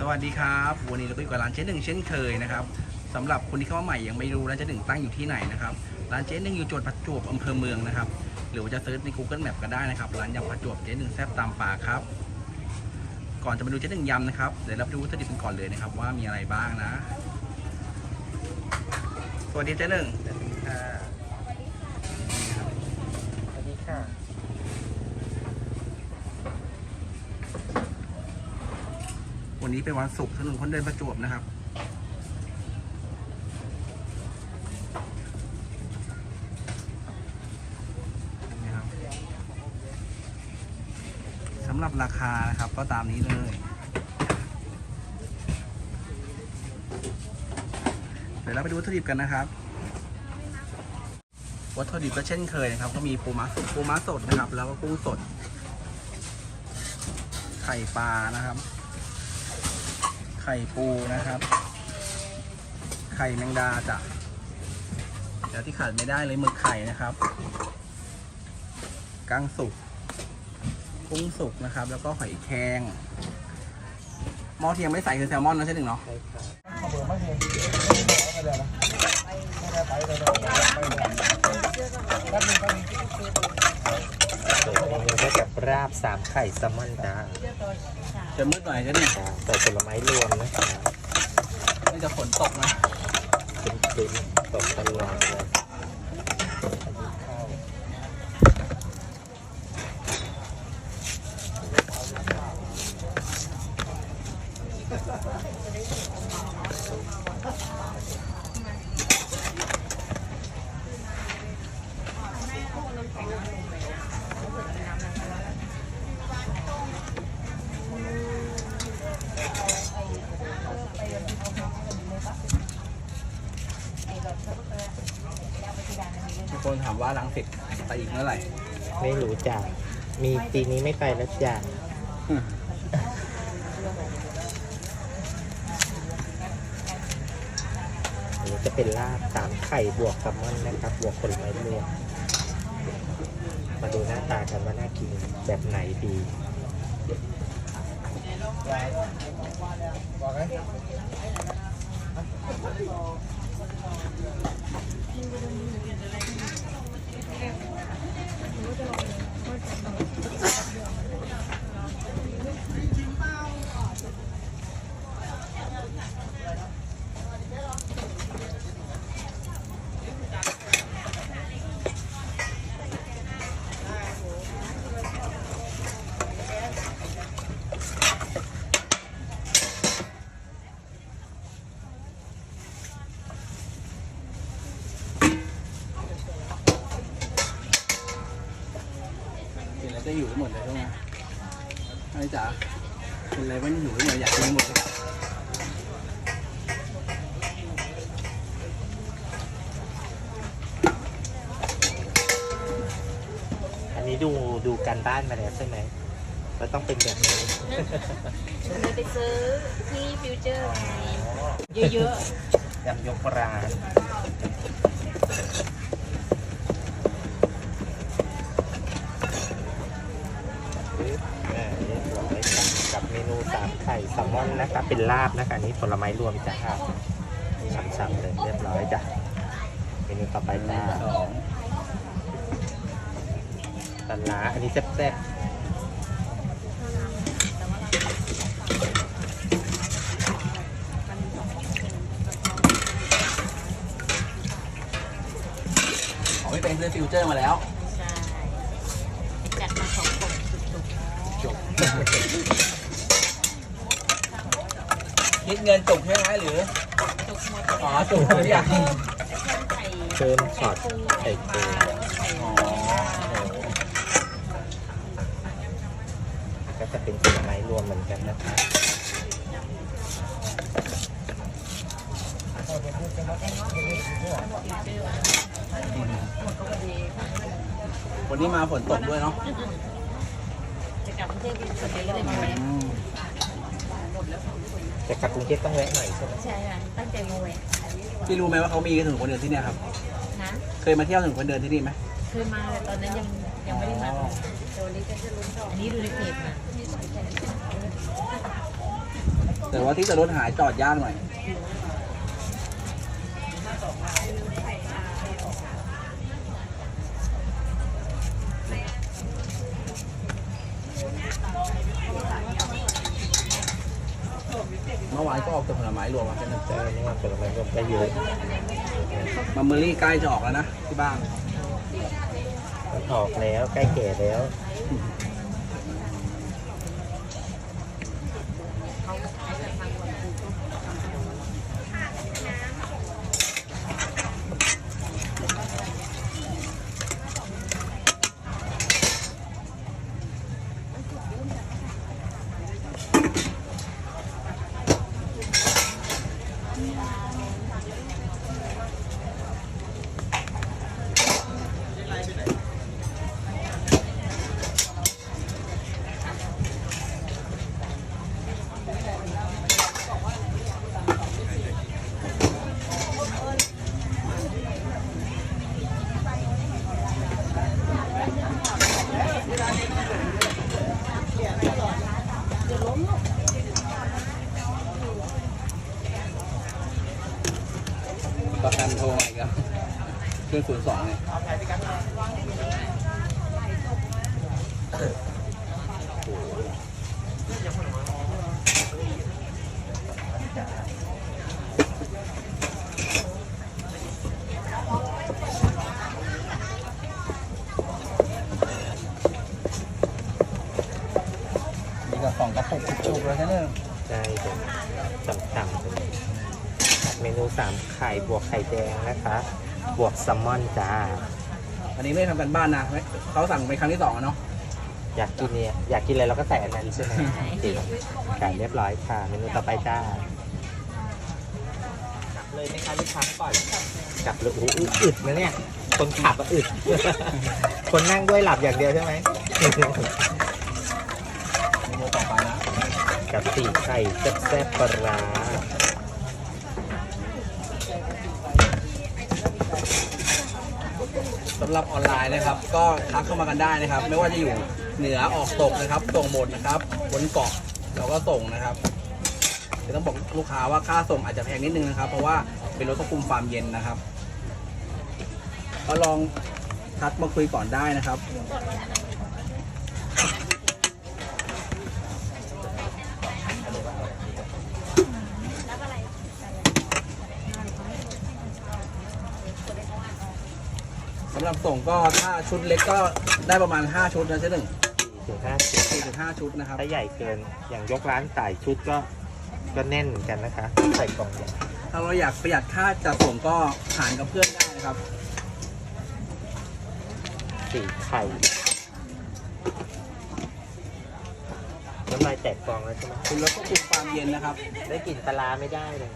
สวัสดีครับ วันนี้เราก็อยู่กับร้านเจ๊หนึ่งเช่นเคยนะครับสำหรับคนที่เข้ามาใหม่ยังไม่รู้ร้านเจ๊หนึ่งตั้งอยู่ที่ไหนนะครับร้านเจ๊หนึ่งอยู่จังหวัดประจวบอำเภอเมืองนะครับหรือว่าจะเซิร์ชใน Google Map ก็ได้นะครับร้านยำประจวบเจ๊หนึ่งแซ่บตามปากครับ ก่อนจะมาดูเจ๊หนึ่งยำนะครับเดี๋ยวเราไปดูวัตถุดิบกันก่อนเลยนะครับว่ามีอะไรบ้างนะ สวัสดีเจ๊หนึ่งสวัสดีค่ะ สวัสดีค่ะ วันนี้เป็นวันศุกร์ถนนคนเดินประจวบนะครับ สำหรับราคานะครับก็ตามนี้เลยเดี๋ยวเราไปดูวัตถุดิบกันนะครับ วัตถุดิบก็เช่นเคยนะครับ ก็มีปูม้าสดปูม้าสดนะครับ แล้วก็กุ้งสดไข่ปลานะครับ ข่ปูนะครับ ไข่แมงดาจ้ะแล้วที่ขาดไม่ได้เลยหมึกไข่นะครับกั้งสุกกุ้งสุกนะครับ แล้วก็หอยแครงหม้อที่ยังไม่ใส่คือแซลมอนนะใช่หนึ่งเนาะใช่ค่ะขอบคุณมากเลยไม่ได้นะไม่ได้ไปเลยแป๊บนึงแป๊บนึงส่วก็จะราบสามไข่แซลมอนจ้า จะมืดหน่อยจะหนึ่งจ้าใส่ผลไม้รวมนะคะนี่จะฝนตกนะเป็นครีมตกตลอดเลย มีคนถามว่าล้างเสร็จไปอีกเมื่อไหร่ไม่รู้จ้ามีปีนี้ไม่ไปแล้วจ้าอันนี้จะเป็นลาบสามไข่บวกแซลมอนนะครับ บวกผลไม้รวมมาดูหน้าตากันว่าน่ากินแบบไหนดีบอกไงกิ 我走了，我走了，我了。 นนี้ดูดูการบ้านมาแล้วใช่ไหมว่าต้องเป็นแบบนี้เลยไปซื้อที่ฟิวเจอร์ไงเยอะยำยกร้านปึ๊บอ่าเรียบร้อยครับกับเมนูสามไข่แซลมอนนะคะเป็นลาบนะคะอันนี้ผลไม้รวมจ้ะครับฉ่ำๆเลยเรียบร้อยจ้ะเมนูต่อไปจ้าสอง ปลาร้าอันนี้แซ่บอ๋อไม่เป็นเรื่องฟิวเจอร์มาแล้วๆใช่จัดมาของผมสุดจบ คิดเงินจบใช่ไหมหรือ ๆจุกหมดอ๋อจุกทุกอย่างเพิ่มเพิ่มไข่ๆเพิ่มช็อตไข่ปูไข่ อ๋อ ก็จะ เป็นผลไม้รวมเหมือนกันนะคะวันนี้มาฝนตกด้วยเนาะจะกลับกรุงเทพสุดเลยก็เลยมาแวะอืมแต่กลับกรุงเทพต้องแวะหน่อยใช่ไหมใช่ค่ะตั้งใจมาแวะพี่รู้ไหมว่าเขามีถนนคนเดินที่เนี่ยครับนะเคยมาเที่ยวถนนคนเดินที่นี่ไหม เคยมาแต่ตอนนั้นยังยังไม่ได้มาตัวนี้ก็จะลุ้นอันนี้ดูในเพจมา แต่ว่าที่จะรถหายจอดยากหน่อยเมื่อวานก็ออกแต่ผลไม้รวมมาแค่นั้นใช่นี่มันผลไม้รวมก็เยอะมัมเมอรี่ใกล้จะออกแล้วนะที่บ้านมันออกแล้วใกล้แก่แล้ว ประกันโทรมาอีกแล้วเครื่อง ศูนย์สองเนี่ยนี่ก็สองกระปุกจุกๆเลยนะเนี่ยใช่เดี๋ยวฉ่ำๆเลยเมนูสามไข่บวกไข่แดงนะคะ บวกแซลมอนจ้า อันนี้ไม่ทำกันบ้านนะไม่เขาสั่งเป็นครั้งที่สองอะเนาะอยากกินเนี่ยอยากกินอะไรเราก็ใส่อันนั้นใช่ไหมจริงไก่เรียบร้อยค่ะ เมนูต่อไปจ้า เลยไหมคะลูกค้าก่อนกลับเลยโอ้โหอึดนะเนี่ย คนขับก็อึด คนนั่งด้วยหลับอย่างเดียวใช่ไหม เมนูต่อไปนะ กับสี่ไข่แซ่บๆปลาร้าำหรับออนไลน์นะครับ ก็ทักเข้ามากันได้นะครับ ไม่ว่าจะอยู่เหนือออกตกนะครับส่งหมดนะครับบนเกาะเราก็ส่งนะครับจะต้องบอกลูกค้าว่าค่าส่งอาจจะแพงนิดนึงนะครับ เพราะว่าเป็นรถควบคุมความเย็นนะครับ ก็ลองทักมาคุยก่อนได้นะครับ สำหรับส่งก็ถ้าชุดเล็กก็ได้ประมาณ 5 ชุดนะเจ๊หนึ่งถึงห้าสิบสี่ถึงห้าชุดนะครับ ถ้าใหญ่เกินอย่างยกร้านใส่ชุดก็ก็แน่นเหมือนกันนะคะใส่กล่องใหญ่ถ้าเราอยากประหยัดค่าจัดส่งก็หารกับเพื่อนได้นะครับ สี่ไข่น้ำลายแตกฟองแล้วใช่ไหมคุณรถควบคุมฟาร์มเย็นนะครับ ได้กลิ่นปลาร้าไม่ได้เลย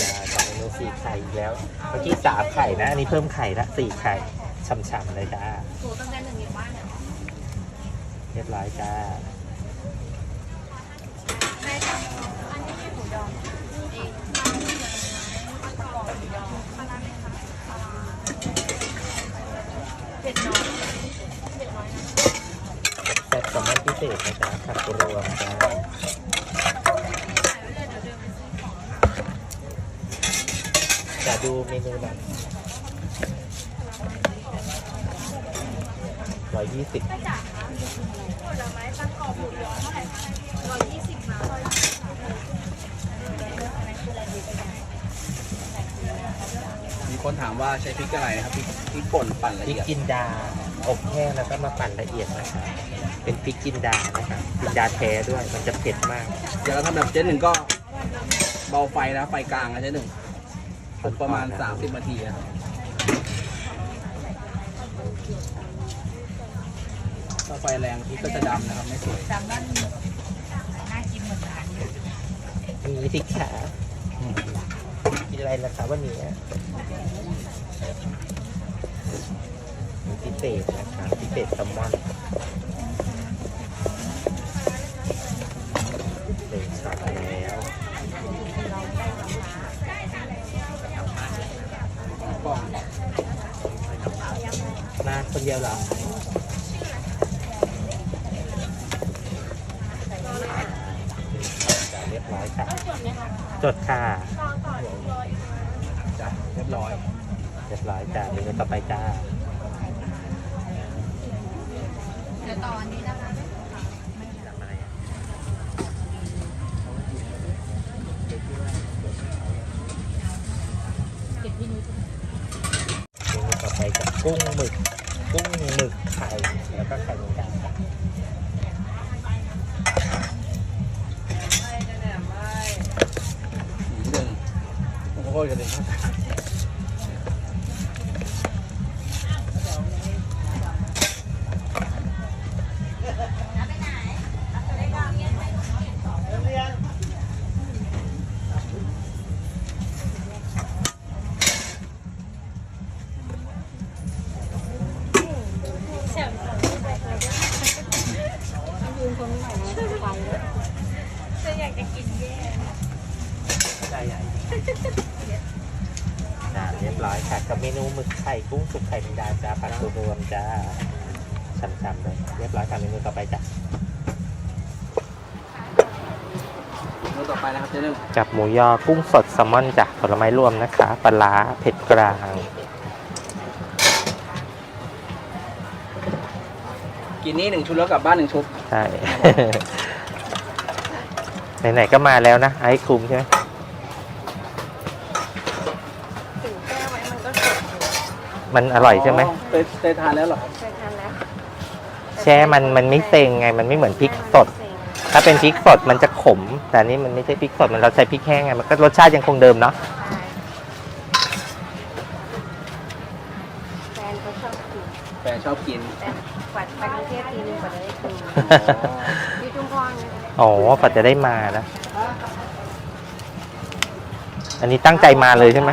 จ้ากับเมนู สี่ไข่อีกแล้ว เมื่อกี้สามไข่นะ อันนี้เพิ่มไข่ละสี่ไข่ช่ำๆเลยจ้าโหตั้งแต่หนึ่งอยู่บ้านเนี่ยเรียบร้อยจ้าแม่ทำอันนี้ไม่หมูดอเองปลากระป๋องหมูดอปลาร้าไหมคะปลาร้าเผ็ดน้อยเผ็ดน้อยนะ แซ่บแซลมอนพิเศษนะจ๊ะผักรวมจ้า จะดูเมนูหน่อยร้อยยี่สิบไม่จ่ายคะผลไม้ปลากรอบหมูยอเท่าไหร่คะร้อยยี่สิบมาร้อยยี่สิบค่ะมีคนถามว่าใช้พริกอะไรนะครับพริกพริกป่นปั่นละพริกเอียดจินดา อบแห้งแล้วก็มาปั่นละเอียดนะคะเป็นพริกจินดานะคะจินดาแท้ด้วยมันจะเผ็ดมาก เดี๋ยวเราทำแบบเจ๊หนึ่งก็เบาไฟนะไฟกลางนะเจ๊หนึ่ง อบประมาณ 30นาทีนะครับถ้าไฟแรงพริกก็จะดำนะครับ ไม่สวยจำนั่นน่ากินเหมือนกันมีสิขากินอะไรนะคะวันนี้มีพิเศษนะคะพิเศษแซลมอน คนเดียวเหรอจ้ะเรียบร้อยค่ะจดค่ะจ้ะเรียบร้อย เรียบร้อยจ้ะเมนูต่อไปจ้า เดี๋ยวต่ออันนี้นะคะ จำอะไรอะเมนูต่อไปจะกุ้งหมึก กุ้งหมึกไข่ แล้วก็ไข่แมงดาจ้ะ หนึ่ง โอ้โหกันเล รียบร้อยค่ะกับเมนูหมึกไข่กุ้งสุกไข่แมงดาจ้าผักรวมจ้าช้ำๆเลยเรียบร้อยค่ะเมนูต่อไปจ้ะเมนูต่อไปนะครับเจ๊หนึ่งกับหมูยอกุ้งสดแซลมอนจ้ะผลไม้รวมนะคะปลาร้าเผ็ดกลาง กินนี่หนึ่งชุดแล้วกลับบ้านหนึ่งชุด ใช่ ไหนๆก็มาแล้วนะไอ้คุ้มใช่ไหม ถึงแก้ไว้มันก็สดอยู่ มันอร่อยใช่ไหมเคยเคยทานแล้วเหรอเคยทานแล้วแช่มันมันไม่เต็งไง มันไม่เหมือนพริกสด ถ้าเป็นพริกสดมันจะขม แต่อันนี้มันไม่ใช่พริกสดมันเราใช้พริกแห้งไงมันก็รสชาติยังคงเดิมเนาะใช่แฟนเขาชอบกินแฟนชอบกินแต่กว่าไปกรุงเทพทีนึงกว่าจะได้กินที่ชุมพรนะคะอ๋อปัดจะได้มานะอันนี้ตั้งใจมาเลยใช่ไหม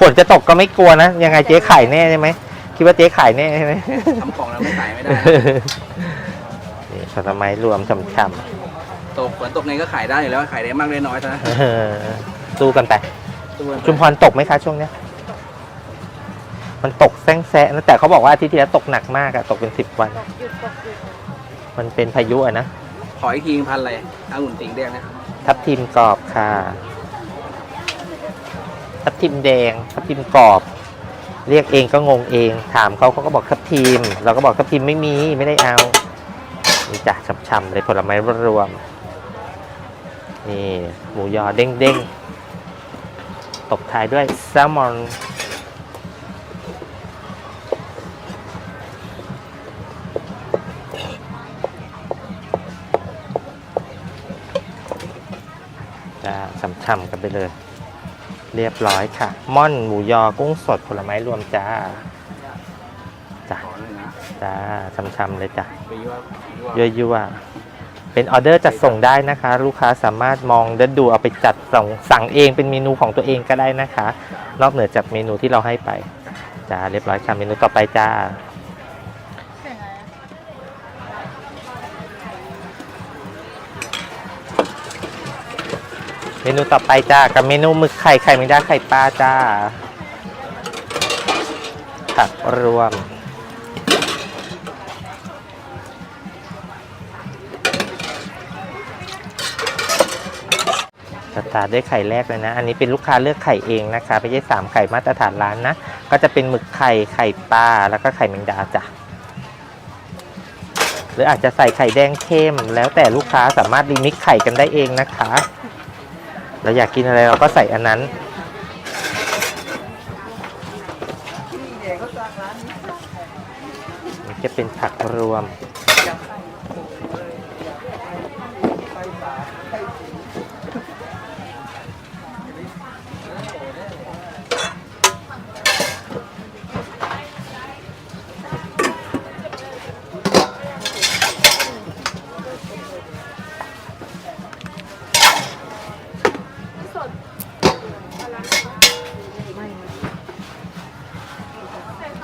ฝนจะตกก็ไม่กลัวนะ ยังไงเจ๊ขายแน่ใช่ไหม คิดว่าเจ๊ขายแน่ใช่ไหมทำของแล้วไม่ขายไม่ได้ นี่ผลไม้รวมช่ำตกฝนตกไงก็ขายได้อยู่แล้วขายได้มากได้น้อยซะนะๆเออสู้กันไปทุกคนชุมพรตกไหมคะช่วงเนี้ย มันตกแซงแซะนะแต่เขาบอกว่าอาทิตย์ที่แล้วตกหนักมากอะตกเป็นสิบวัน ตกหยุดตกหยุดมันเป็นพายุอะนะ ขออีกทีพันอะไรองุ่นติ่งแดงนะทับทิมกรอบค่ะ ทับทิมแดงทับทิมกรอบ เรียกเองก็งงเอง ถามเขาเขาก็บอกทับทิม เราก็บอกทับทิมไม่มีไม่ได้เอานี่จ้ะช่ำๆเลยผลไม้รวมนี่หมูยอเด้งๆตบท้ายด้วยแซลมอนจะช่ำๆกันไปเลย เรียบร้อยค่ะ ม่อนหมูยอกุ้งสดผลไม้รวมจ้าจ้าจ้าช้ำๆเลยจ้ะยั่วยั่วยั่วๆเป็นออเดอร์จัดส่งได้นะคะ ลูกค้าสามารถมองเดินดูเอาไปจัดส่งสั่งเองเป็นเมนูของตัวเองก็ได้นะคะ นอกเหนือจากเมนูที่เราให้ไปจ้าเรียบร้อยค่ะเมนูต่อไปจ้า มนูต่อไปจ้ากับเมนูหมึกไข่ไข่แมงดาไข่ปลาจ้าผักรวม สตาร์ด้วยไข่แรกเลยนะ อันนี้เป็นลูกค้าเลือกไข่เองนะคะ ไม่ใช่สามไข่มาตรฐานร้านนะ ก็จะเป็นหมึกไข่ไข่ปลาแล้วก็ไข่แมงดาจ้ะหรืออาจจะใส่ไข่แดงเข้ม แล้วแต่ลูกค้าสามารถรีมิกไข่กันได้เองนะคะ เราอยากกินอะไรเราก็ใส่อันนั้น จะเป็นผักรวม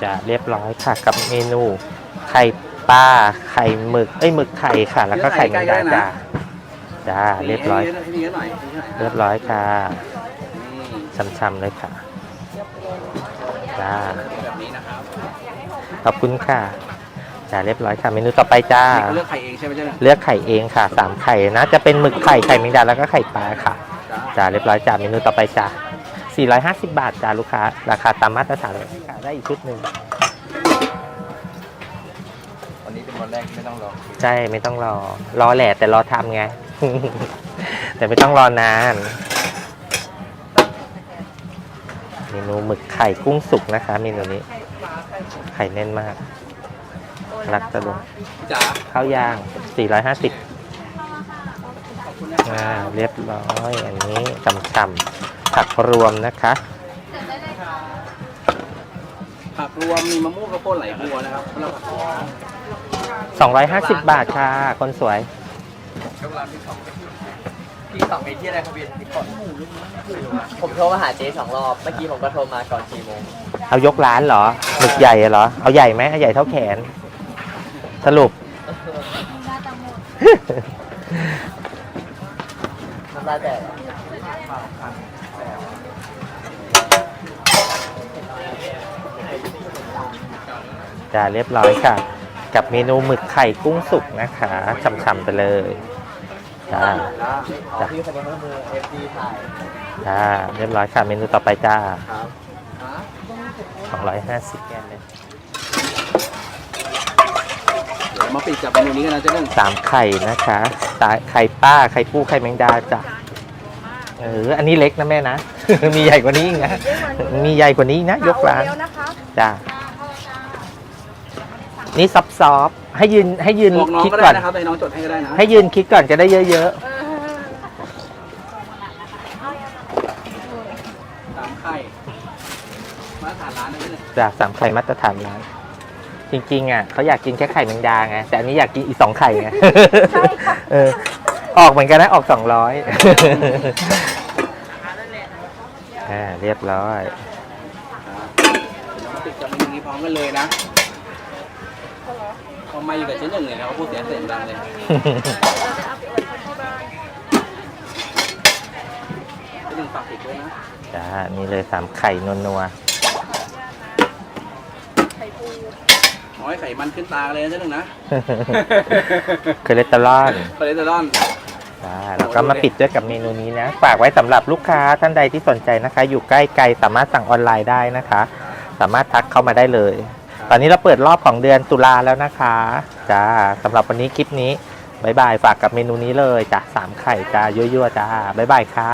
จะเรียบร้อยค่ะกับเมนูไข่ปลาไข่หมึกเอ้ยหมึกไข่ค่ะ แล้วก็ไข่แมงดาจ้าจ้าเรียบร้อยให้เยอะหน่อยให้เยอะหน่อยเรียบร้อยค่ะนี่ช้ำๆเลยค่ะจ้าแบบนี้นะครับขอบคุณค่ะจ้าเรียบร้อยค่ะ เมนูต่อไปจ้า นี่เขาเลือกไข่เองใช่ไหมเจ๊หนึ่งเลือกไข่เองค่ะสามไข่นะจะเป็นหมึกไข่ไข่แมงดาแล้วก็ไข่ปลาค่ะจ้าจ้าเรียบร้อยจ้าเมนูต่อไปจ้า 450 บาทจ้าลูกค้า ราคาตามมาตรฐานเลยค่ะได้อีกชุดหนึ่งวันนี้เป็นวันแรกที่ไม่ต้องรอใช่ไม่ต้องรอ รอแหละแต่รอทำไง แต่ไม่ต้องรอนานเมนูหมึกไข่กุ้งสุกนะคะเมนูนี้ ไข่แน่นมาก รักตะลงจ้าข้าวยาง 450ขอบคุณนะคอ่ารับเรียบร้อย อันนี้ฉ่ำๆ ผักรวมนะคะ ผักรวมมีมะม่วงข้าวโพดไหลบัวนะครับสำหรับผักรวม250 บาทค่ะ คนสวยยกร้านที่สองที่สองไอ้ที่อะไรครับพี่ที่ก่อนผมโทรมาหาเจ๊สองรอบ เมื่อกี้ผมก็โทรมาก่อนสี่โมงเอายกร้านเหรอหมึกใหญ่เหรอ เอาใหญ่ไหมเอาใหญ่เท่าแขน สรุปน้ำลายแต กจะเรียบร้อยค่ะ กับเมนูหมึกไข่กุ้งสุกนะคะฉ่ำๆไปเลยจ้าอ๋อพี่คนนี้เขามือเอฟดีถ่ายจ้าเรียบร้อยค่ะ เมนูต่อไปจ้าครับ250แกนเลยเดี๋ยวมาปิดกับเมนูนี้กันนะเจ๊หนึ่งสามไข่นะคะตาไข่ป้าไข่ปูไข่แมงดาจ้ะเอออันนี้เล็กนะแม่นะ มีใหญ่กว่านี้อีกนะมีใหญ่กว่านี้อีกนะยกร้านเดียวนะคะจ้า นี่ซอฟซอฟๆให้ยืนให้ยืนบอกน้องคิดก็ก่ได้อน นะครับให้น้องจดให้ก็ได้นะให้ยืนคิดก่อนจะได้เยอะสามไข่มาตรฐานร้านนะเจ๊หนึ่งๆจากสามไข่มาตรฐานร้านจริงๆอะเขาอยากกินแค่ไข่แมงดาไงแต่อันนี้อยากกินอีกสองไข่ไงเออ ออกเหมือนกันนะออกสองร้อยอ่าเรียบร้อยเดี๋ยวมาปิดกับเมนูนี้พร้อมกันเลยนะพอ มาอยู่กับเจ๊หนึ่งเนี่ยเขาพูดเสียงเสียงดังเลยเจ๊หนึ่งฝากติดด้วยนะจ้านี่เลยสามไข่นัวน้อยไข่มันขึ้นตาเลยนะเจ๊หนึ่งนะๆคอเลสเตอรอลคอเลสเตอรอล จ้าแล้วก็มาปิดด้วยกับเมนูนี้นะ ฝากไว้สำหรับลูกค้าท่านใดที่สนใจนะคะ อยู่ใกล้ไกลสามารถสั่งออนไลน์ได้นะคะ สามารถทักเข้ามาได้เลย ตอนนี้เราเปิดรอบของเดือนตุลาแล้วนะคะจ้าสำหรับวันนี้คลิปนี้บายบายฝากกับเมนูนี้เลยจ้ะสามไข่จ้ายั่วๆจ้าบายบายค่ะ